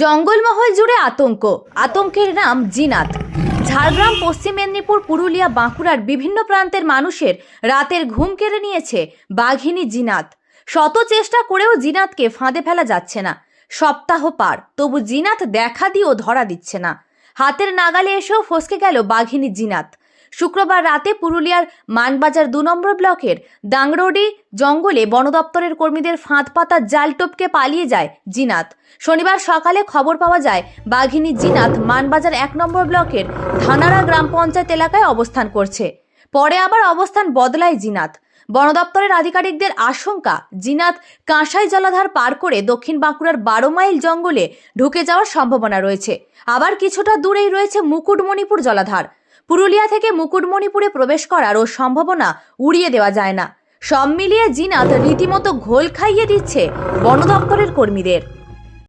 জঙ্গলমহল জুড়ে আতঙ্ক। আতঙ্কের নাম জিনাত। ঝাড়গ্রাম, পশ্চিম মেদিনীপুর, পুরুলিয়া, বাঁকুড়ার বিভিন্ন প্রান্তের মানুষের রাতের ঘুম কেড়ে নিয়েছে বাঘিনী জিনাত। শত চেষ্টা করেও জিনাতকে ফাঁদে ফেলা যাচ্ছে না। সপ্তাহ পার, তবু জিনাত দেখা দিয়েও ধরা দিচ্ছে না। হাতের নাগালে এসেও ফসকে গেল বাঘিনী জিনাত। শুক্রবার রাতে পুরুলিয়ার মানবাজার দু নম্বর ব্লকের দাংরোডি জঙ্গলে বন দপ্তরের কর্মীদের ফাঁদ পাতা জাল টপকে পালিয়ে যায় জিনাত। শনিবার সকালে খবর পাওয়া যায়, বাঘিনী জিনাত মানবাজার এক নম্বর ব্লকের ধানারা গ্রাম পঞ্চায়েত এলাকায় অবস্থান করছে। পরে আবার অবস্থান বদলায় জিনাত। বন দপ্তরের আধিকারিকদের আশঙ্কা, জিনাত কাঁসাই জলাধার পার করে দক্ষিণ বাঁকুড়ার বারো মাইল জঙ্গলে ঢুকে যাওয়ার সম্ভাবনা রয়েছে। আবার কিছুটা দূরেই রয়েছে মুকুটমণিপুর জলাধার। পুরুলিয়া থেকে মুকুটমণিপুরে প্রবেশ করার ও সম্ভাবনা উড়িয়ে দেওয়া যায় না। সব মিলিয়ে জিনাত রীতিমতো ঘোল খাইয়ে দিচ্ছে বন দপ্তরের কর্মীদের।